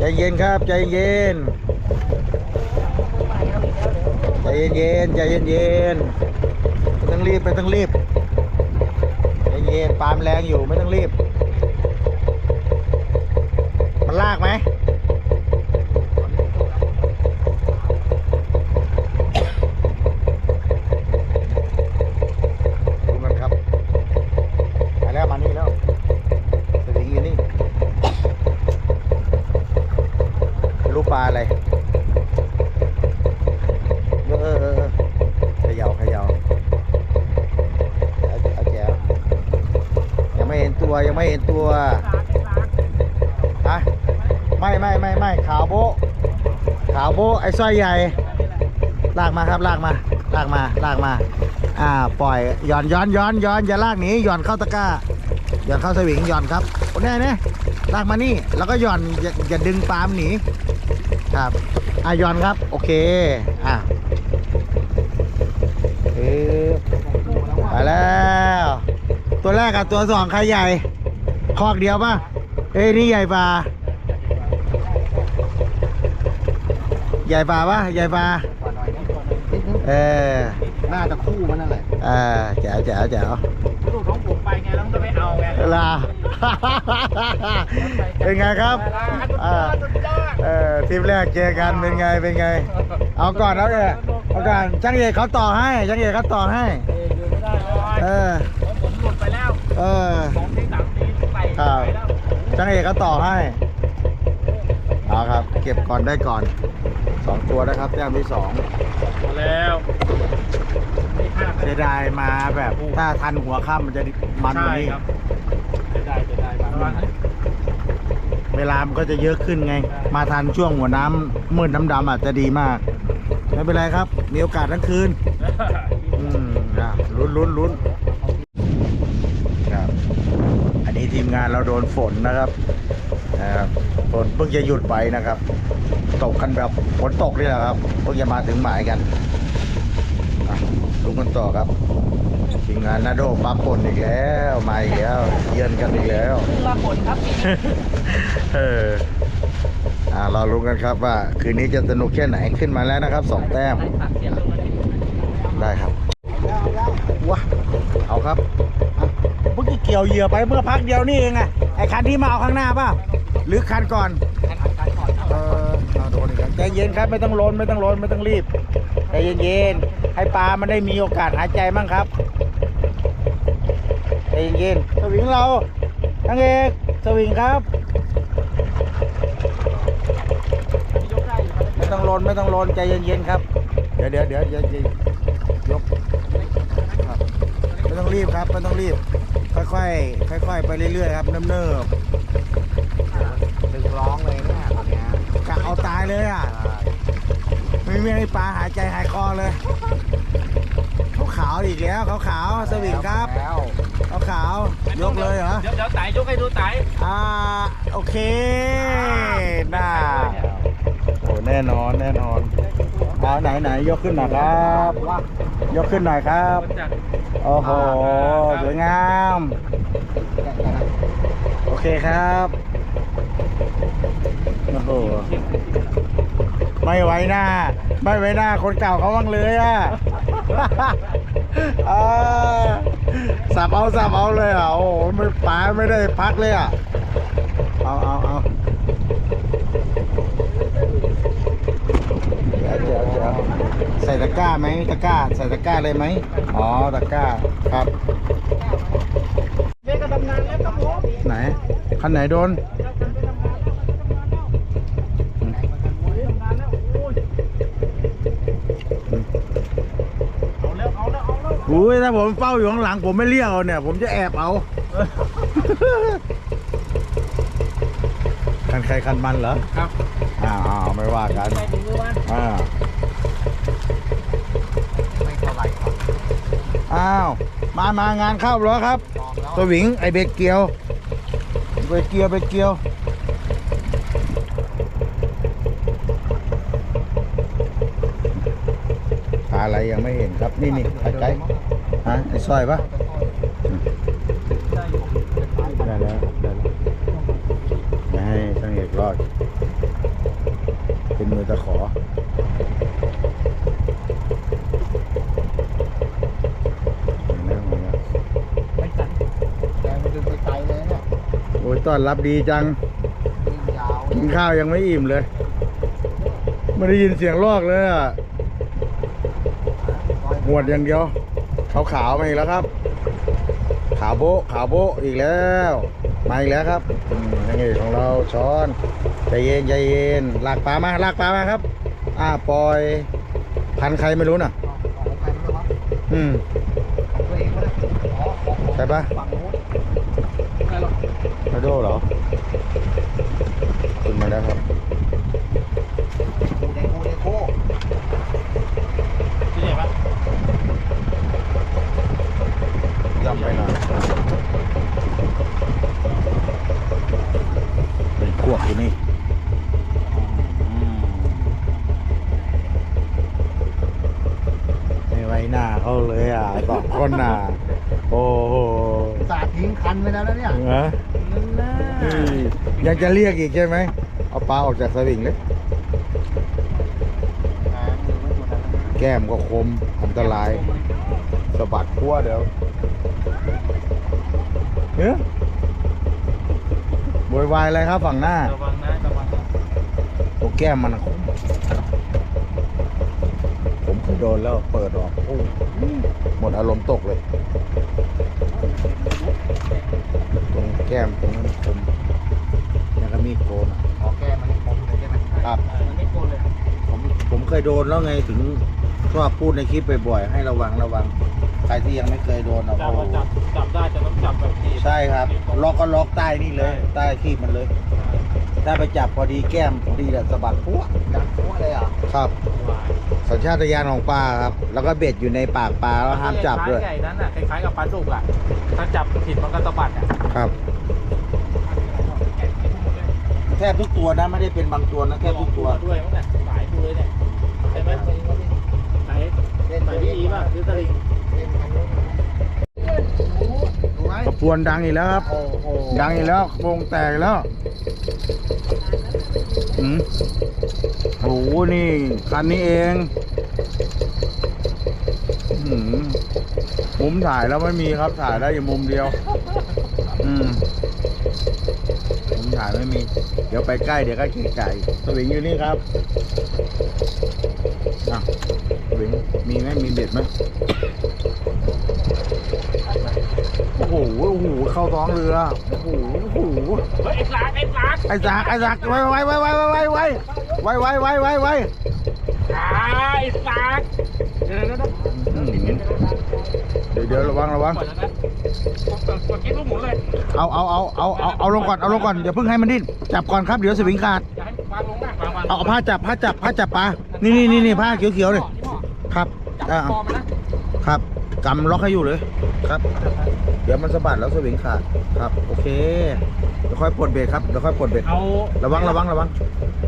ใจเย็นครับ ใจเย็น ใจเย็นเย็นใจเย็นเย็นไม่ต้องรีบไม่ต้องรีบใจเย็นปามแรงอยู่ไม่ต้องรีบ มันลากไหมดูมันครับมาแล้วมานี่แล้วสวิงอยู่นี่ไม่รู้ปลาอะไร เออเออเขย่าเขย่าเอาเอาแจ๋วยังไม่เห็นตัวยังไม่เห็นตัวฮะไม่ไม่ไม่ไม่ขาวโบขาวโบไอ้สร้อยใหญ่ ลากมาครับลากมาลากมาลากมา อ่าปล่อยหย่อนย้อนย้อนย้อนอย่าลากหนีหย่อนเข้าตะกร้าหย่อนเข้าสวิงหย่อนครับโอ้แน่เนี่ยลากมานี่แล้วก็หย่อนอย่าดึงปามหนีครับอะหย่อนครับ โอเคอะเอ๊ะไปแล้ว ตัวแร กกับตัวสองใครใหญ่ คอกเดียวป่ะ เอ้ยนี่ใหญ่ปลาใหญ่ปลาปะใหญ่ปลาเออน่าจะคู่มันนั่นแหละอ่าแจ๋วแจ๋วแจ๋วลูกของผมไปไงแล้วมันก็ไม่เอาไงลาเป็นไงครับอ่าสุดยอดเออทีมแรกเจอกันเป็นไงเป็นไง เอาก่อนแล้วเออเอาก่อนช่างเอกเขาต่อให้ช่างเอกเขาต่อให้เออ ผมหลุดไปแล้ว เออ สองทีสามทีใส่ ครับ ไปแล้ว ช่างเอกเขาต่อให้เอาครับ เก็บก่อนได้ก่อนสองตัวนะครับแต้มที่สองมาแล้วไม่พลาดเสียดายมาแบบถ้าทันหัวค่ำมันจะมันกว่าใช่นี้ครับจะได้จะได้มาเวลามันก็จะเยอะขึ้นไง มาทันช่วงหัวน้ำมืดน้ำดำอาจจะดีมาก ไม่เป็นไรครับ มีโอกาสทั้งคืน อืมอะลุ้นลุ้นลุ้นครับ อันนี้ทีมงานเราโดนฝนนะครับนะครับฝนเพิ่งจะหยุดไปนะครับ ตกกันแบบฝนตกนี่แหละครับ เพิ่งจะมาถึงหมายกันอะลุ้นกันต่อครับ ทีมงานนาโดปลาป่นอีกแล้วมาอีกแล้วเยือนกันอีกแล้วมาผลครับเอออ่าเรารู้กันครับว่า คืนนี้จะสนุกแค่ไหนขึ้นมาแล้วนะครับสองแต้ม ได้ครับว้าเอาครับอะเมื่อ กี้เกี่ยวเหยื่อไปเมื่อพักเดียวนี่เองไงไอ้คันที่มาเอาข้างหน้าเปล่าหรือคันก่อนเออเอาโดนอีกแล้วใจเย็นครับไม่ต้องลนไม่ต้องลนไม่ต้องรีบใจเย็นๆให้ปลามันได้มีโอกาสหายใจมั่งครับใจเย็นๆสวิงเราทั้งเอกสวิงครับไม่ต้องลนไม่ต้องลนใจเย็นๆครับ เดี๋ยวเดี๋ยวเดี๋ยวเดี๋ยวเดี๋ยวยกครับไม่ต้องรีบครับไม่ต้องรีบ ค่อยๆ ค่อย ๆ ไปเรื่อยๆครับเนิบดึงร้องเลยเนี่ยตอนเนี้ยๆกะเอาตายเลยอะ ไม่มีให้ปลาหายใจหายคอเลยเขาขาวๆอีกแล้วเขาขาวๆสวิงครับแล้วเขาขาวๆยกเลยเหรอ เดี๋ยวเดี๋ยวไต่ยกให้ดูไต่อ่า โอเคน่าโอ้แน่นอนแน่นอนเอาไหนไหนยกขึ้นหน่อยครับ ยกขึ้นหน่อยครับจาก โอ้โหสวยงาม โอเคครับ โอ้โห ไม่ไว้หน้า ไม่ไว้หน้าคนเก่าเขาบ้างเลยอะอ่าสับเอาสับเอาเลยอะ โอ้โหไม่ป๋าไม่ได้พักเลยอะ เอาเอาเอาเดี๋ยวเดี๋ยวเดี๋ยวใส่ตะกร้าไหมตะกร้า ใส่ตะกร้าเลยไหมอ๋อตะกร้าครับเด็กก็ทำงานแล้วครับผมไหนคันไหนโดนเอาแล้วเอาแล้วเอาแล้วอุ้ยถ้าผมเฝ้าอยู่ข้างหลังผมไม่เรียกเอาเนี่ย ผมจะแอบเอาคันใครคันมันเหรอ ครับอ้าวอ้าวไม่ว่ากันใส่ถุงมือมา อ่า ไม่เท่าไหร่ครับ อ้าว มามางานเข้าแล้วครับลองแล้วสวิงไอเบรกเกียว เบรกเกียวเบรกเกียว ปลาอะไรยังไม่เห็นครับ นี่นี่ไอ้ไก่ฮะไอ้สร้อยปะได้แล้วได้แล้วอย่าให้ช่างเอกรอด มือตะขอ ไม่สั่น แต่มันดึงไปไกลเลยเนี่ย โอ้ย ต้อนรับดีจังวิ่งยาวกินข้าวยังไม่อิ่มเลย ไม่ได้ยินเสียงลอกเลยอะหวดอย่างเดียวขาวขาวๆมาอีกแล้วครับ ขาวโบะขาวโบะอีกแล้วมาอีกแล้วครับอืมนางเอกของเราช้อนใจเย็นใจเย็นลากปลามาลากปลามาครับอ่าปล่อย พันใครไม่รู้น่ะของใครไม่รู้ครับอืมของตัวเองก็ได้อ๋อของของใช่ปะฝั่งนู้น อะไรหรอก มา โดเหรอขึ้นมาแล้วครับกูเดโคเดโคที่ไหนวะย่ำไปหน่อยเป็นพวกอยู่นี่อืมไม่ไว้หน้าเขาเลยอะสองคนน่ะโอ้โหสาดทิ้งคันไว้แล้วนะเนี่ยเหรอ นั่อยังจะเรียกอีกใช่ไหม เอาปลาออกจากสวิงเลย แก้มก็คม อันตราย สะบัดขั้วเดี๋ยวเฮ้ยโวยวายอะไรครับฝั่งหน้า ระวังนะระวังนะโอแก้มมันอะผมผมเคยโดนแล้วเปิดออกโอ้หมดอารมณ์ตกเลย ตรงแก้มตรงนั้นคมแล้วก็มีดโกนอะขอแก้มันคมเลยใช่ไหมครับ เออมันไม่โกนเลย ผมผมเคยโดนแล้วไงถึงชอบพูดในคลิปบ่อยๆให้ระวังระวังใครที่ยังไม่เคยโดนเอาจับว่าจับจับได้จะต้องจับแบบนี้ใช่ครับ ล็อกก็ล็อกใต้นี่เลย ใต้ครีบมันเลยถ้าไปจับพอดีแก้มพอดีแหละสะบัดปุ๊บดังโคเลยอะครับ สัญชาตญาณของปลาครับ แล้วก็เบ็ดอยู่ในปากปลาแล้วห้ามจับด้วยคล้ายๆไนั้นอะคล้ายๆกับปลาดุกอะ ถ้าจับผิดมันก็สะบัดอะครับ แทบทุกตัวนะไม่ได้เป็นบางตัวนะแทบทุกตัว ด้วยมั้งเนี่ยสายดูเลยเนี่ยใช่ไหมสายเล่นสายที่อีป่ะหรือสลิงเล่นคันนู้นดูไหมกระพวนดังอีกแล้วครับโอ้โหดังอีกแล้ววงแตกอีกแล้วอืมโอ้โหนี่ คันนี้เองอื้อหือมุมถ่ายแล้วไม่มีครับถ่ายได้อยู่มุมเดียว อืมมุมถ่ายไม่มี เดี๋ยวไปใกล้เดี๋ยวก็เกะไก่สวิงอยู่นี่ครับอะสวิงมีไหมมีเบ็ดไหมโอ้โหโอ้โหเข้าท้องเรือโอ้โหโอ้โหเฮ้ยไอ้สากไอ้สากไอ้สักไอ้สักไว้ไว้ไว้ไว้ไว้ไว้ ไว้ไว้ไว้ไว้ไว้ไว้อ่าไอ้สากเดี๋ยวเดี๋ยวเดี๋ยวอืมเดี๋ยวเดี๋ยวระวังระวังปล่อยแล้วนะกดกิ๊บลูกหมุนเลยเอาเอาเอาเอาเอาเอาลงก่อนเอาลงก่อนอย่าเพิ่งให้มันดิ้นจับก่อนครับเดี๋ยวสวิงขาดอย่าให้วางลงนะวางวางเอาเอาผ้าจับผ้าจับผ้าจับปลานี่นี่นี่นี่ผ้าเขียวเขียวๆเลยครับจับอ่าคอมันนะครับกำล็อกให้อยู่เลยครับ เดี๋ยวมันสะบัดแล้วสวิงขาดครับ โอเคเดี๋ยวค่อยปลดเบรกครับเดี๋ยวค่อยปลดเบรกเอาระวังระวังระวัง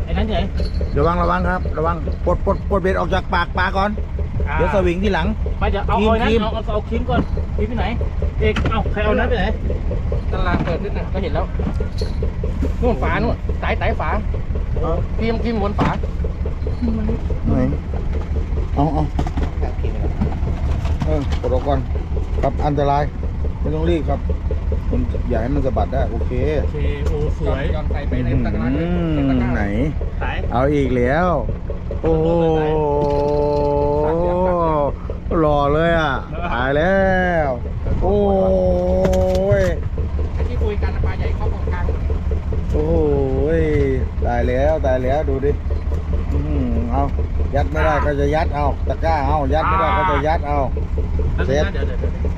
ไอ้นั้นเฉยระวังระวังครับ ระวังปลดปลดปลดเบรกออกจากปากปลาก่อนอ่าเดี๋ยวสวิงที่หลัง ไม่เดี๋ยวเอาครีมเอาไอ้นั้นครีมเอาเอาเอาครีมก่อนครีมไปไหน เอกเอาใครเอานั้นไปไหนตลาดเปิดขึ้นนะก็เห็นแล้วนู่นฝานู่นไต่ไต่ฝาครีมครีมบนฝาไหนเอาเอาเออปลดออกก่อนครับอันตรายไม่ต้องรีบครับ ผมอยากให้มันสะบัดได้โอเคโอเคโอ้สวยย้อนใส่ไปในตะกร้าอืมไหน สายเอาอีกแล้ว โอ้โหหล่อเลยอะตายแล้ว โอ้ยที่คุยกันปลาใหญ่เข้าตรงกลางโอ้ยตายแล้วตายแล้วดูดิอื้อหือเอายัดไม่ได้ก็จะยัดเอาตะกร้าเอายัดไม่ได้ก็จะยัดเอาแล้วเซฟเดี๋ยวเดี๋ยวเดี๋ยว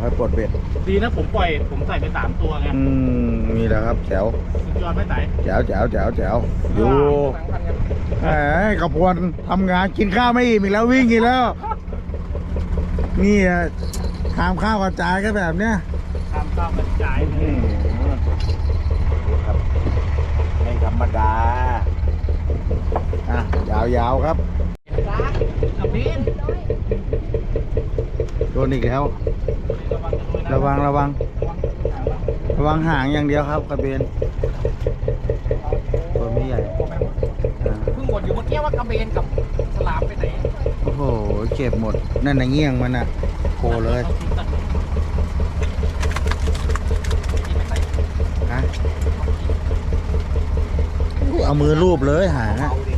ให้ปลดเบ็ดดีนะผมปล่อยผมใส่ไปสามตัวไงอืมนี่แหละครับแจ๋วสุดยอดไม่ไต่แจ๋วแจ๋วแจ๋วแจ๋วอยู่แหมกระพวนทำงานกินข้าวไม่อิ่มอีกแล้ววิ่งอีกแล้ว นี่อะทำข้าวกระจายก็แบบเนี้ยตามข้าวมันจ่ายเลอืยมครับไม่ธรรมดาอะยาวๆครับกับบินโดนอีกแล้ว ระวังระวัง ระวังหางอย่างเดียวครับกระเบนตัวไม่ใหญ่อ่าเพิ่งหมดอยู่บนเบนกับฉลามไปไหนโอ้โหเก็บหมดนั่นน่ะเงี้ยงมันอะโผล่เลยฮะอู้เอามือรูปเลยหางอะเบาดิ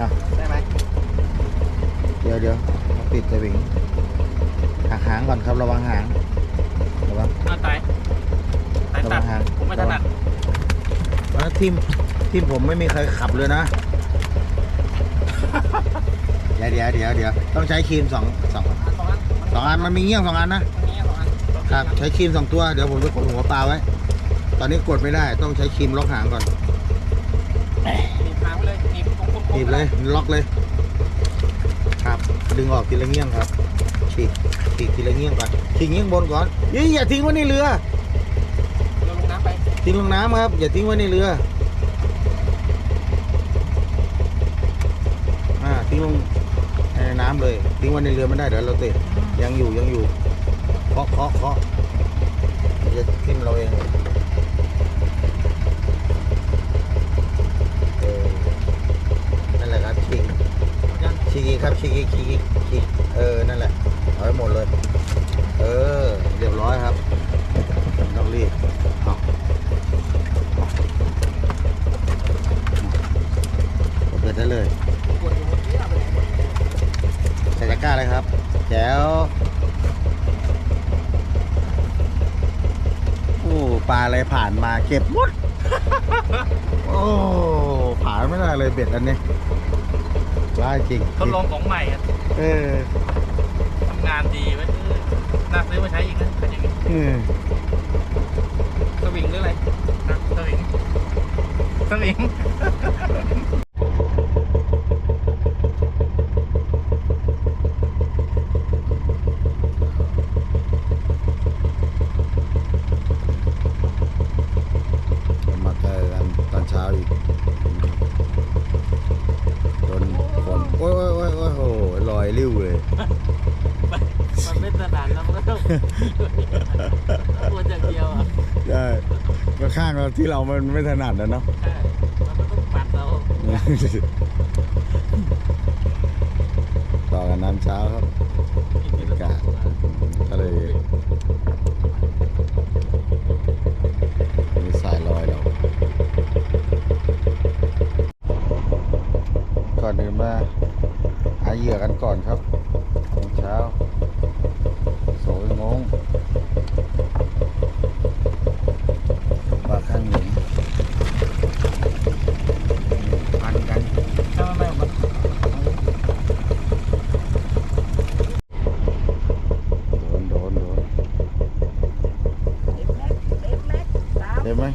อะได้ไหมเดี๋ยวเดี๋ยวเอาปิดสวิงหักหางก่อนครับระวังหางระวัง อะตายตาย ระ ตั วั ด งหาง ผมไม่ถนัด แล้ว ทีมทีมผมไม่มีใครขับเลยนะ เดี๋ยวเดี๋ยวเดี๋ยวเดี๋ยวต้องใช้ครีมสองสองสองอันสองอันมันมีเงี้ยงสองอันนะอันนี้สองอันครับใช้ครีมสองตัวเดี๋ยวผมจะกดหัวปลาไว้ ตอนนี้กดไม่ได้ต้องใช้ครีมล็อกหางก่อนหนีบหางไปเลยหนีบตรงๆหนีบเลยล็อกเลย ครับดึงออกทีละเงี้ยงครับฉีกฉีกทีละเงี้ยงก่อนฉีกเงี้ยงบนก่อนยี่อย่าทิ้งไว้ในเรือโยนลงน้ำไปทิ้งลงน้ำครับอย่าทิ้งไว้ในเรือ อ่า ทิ้งลงในน้ำเลย ทิ้งไว้ในเรือไม่ได้เดี๋ยวเราเตะยังอยู่ยังอยู่เคาะเคาะเคาะจะทิ่มเราเองนั่นแหละครับฉีกยังฉีกอีกครับฉีกอีกฉีกอีกฉีกเออนั่นแหละเอาไว้หมดเลย เออ เรียบร้อยครับต้องรีบเอาเปิดได้เลยบนนี้ไปไหนหมด ใส่ตะกร้าเลยครับแจ๋วโอ้ปลาอะไรผ่านมาเก็บหมด โอ้ผ่านไม่ได้เลยเบ็ดอันนี้ว้าจริงทดลองของใหม่อะเออทำงานดีไว้ยเออน่าซื้อมาใช้อีกนะเป็นอย่างนี้เออสวิงหรืออะไรนะสวิงสวิง มาเจอกันตอนเช้าอีกโดนฝนโอ้ยโอ้ยโอ้ยโอ้ยโอ้ยลอยริ้วเลย มันไม่ถนัดแล้วมันก็ต้องตัวอย่างเดียวอะ ได้ก็ข้างเรา ที่เรามันไม่ถนัดนะเนาะใช่มันก็ต้องปัดเรา ต่อกันน้ำเช้าครับบรรยากาศทะเลมีสายลอยเราก่อนอื่นมาหาเหยื่อกันก่อนครับตอนเช้าโสยงงปลาข้างหนึ่งพันกัน ถ้าไม่มัน โดนโดนโดนเห็นไหม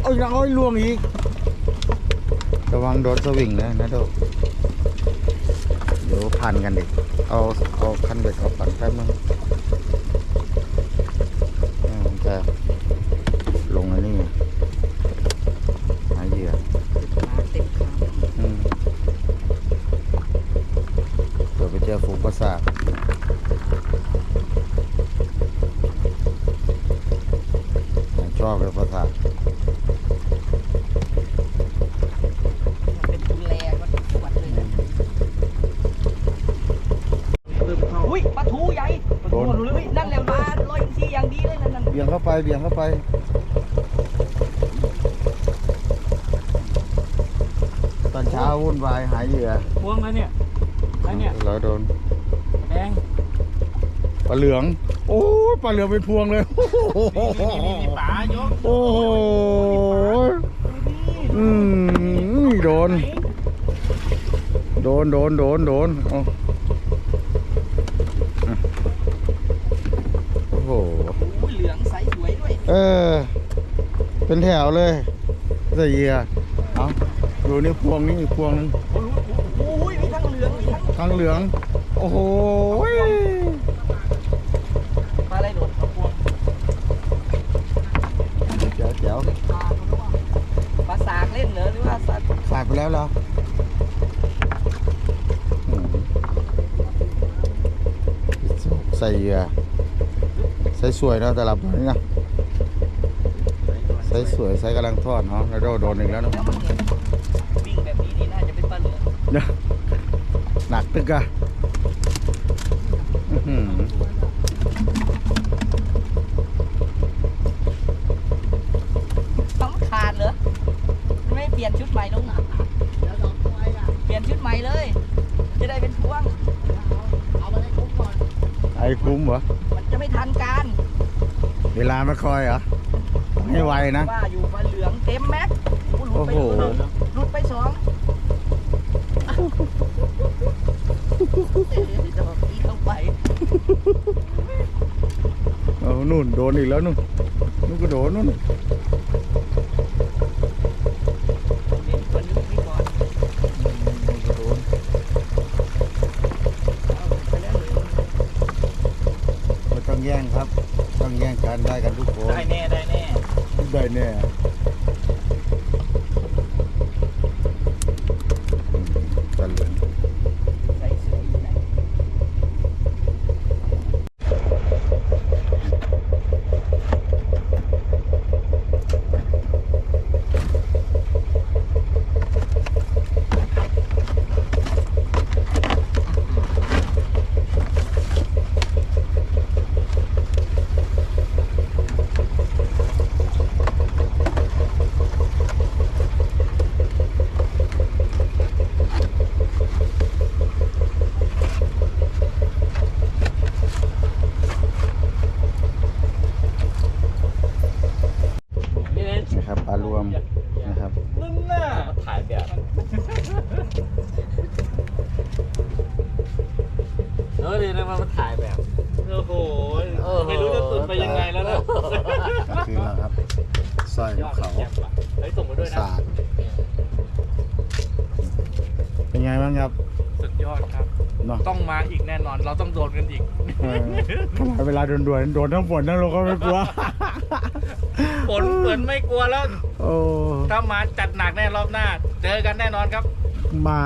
เอาอีกแล้วเอาล่วงอีก ระวังโดนสวิงนะนะโดดเดี๋ยวพันกันดิเอาเอาคันเบ็ดเอาปันแป๊บนึง ผมชอบเลยประสาทเป็นดูแลก็ปวดเลยนะอุ้ยปลาทูใหญ่ปลาทูรู้เลยนั่นแหละปลาลอยอินทรีอย่างดีเลยนั่นนั่นเบี่ยงเข้าไปเบี่ยงเข้าไปตอนเช้าวุ่นวายหาเหยื่อพวงแล้วเนี่ยแล้วเนี่ยเราโดนแดงปลาเหลือง โอ้ยปลาเหลืองเป็นพวงเลย นี่นี่ป๋ายกโอ้โหอืมโดน โดน โดน โดน โดนเอาอะโอ้โห อุ้ยเหลืองใสสวยด้วยเออ เป็นแถวเลยใส่เหยื่อเอาดูนี่พวงนี่อีกพวงนึง โอุ้ยมีทั้งเหลืองมีทั้งทางเหลือง โอ้โห ปลาอะไรโดดกระพวง เจ๋วเจ๋ว ปลาสากเล่นเหรอหรือว่าสัตว์ สาดไปแล้วเหรออืม ใส่เหยื่อใส่สวยเนาะแต่ละตัวนี้นะใส่ไซส์สวยไซส์กำลังทอดเนาะแล้วโดโดนอีกแล้วเนอะแล้วมันเนี่ยวิ่งแบบนี้นี่น่าจะเป็นปลาเหลืองเนอะหนักตึกอะ อ้คุ้มเหรอ มันจะไม่ทันการเวลาไม่คอยเหรอให้ไวนะ ว่าอยู่ปลาเหลืองเต็มแม็กหลุดไปโอ้โห หลุดไปสองดอกนี้เข้าไปเอานู่นโดนอีกแล้วนู่นนู่นก็โดนนู่นเน้นคนนี้นี่ก่อน นู่นก็โดน เอาไปแล้วเลย ไม่ต้อง แย่งครับ ต้องแย่งกันได้กันทุกคนได้แน่ได้แน่ได้แน่ตะลึง ใส่เสื้ออยู่ไหน นี่นะ นะครับปลารวมนะครับ นั่นน่ะมาถ่ายแบบเออดีนะมาถ่ายแบบ โอ้โห ไม่รู้จะตุนไปยังไงแล้วนะ ก็คือแล้วครับสร้อยของเขา เฮ้ยส่งมาด้วยนะ ศาสตร์ เป็นไงบ้างครับสุดยอดครับ เนาะต้องมาอีกแน่นอน เราต้องโดนกันอีก เออขนาดเวลาโดนด่วนๆโดนทั้งฝนทั้งลมก็ไม่กลัว ฝนฝนไม่กลัวแล้ว โอ้ถ้ามาจัดหนักแน่รอบหน้า เจอกันแน่นอนครับ มา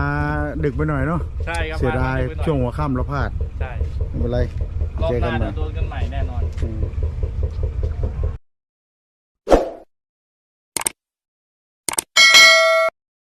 ดึกไปหน่อยเนาะใช่ครับเสียดายมไปหน่อช่วงหัวค่ำเราพลาดใช่ไม่เป็นไรรอบเจอหกันน้าใหม่เดี๋ยวโดนกันใหม่แน่นอนอืม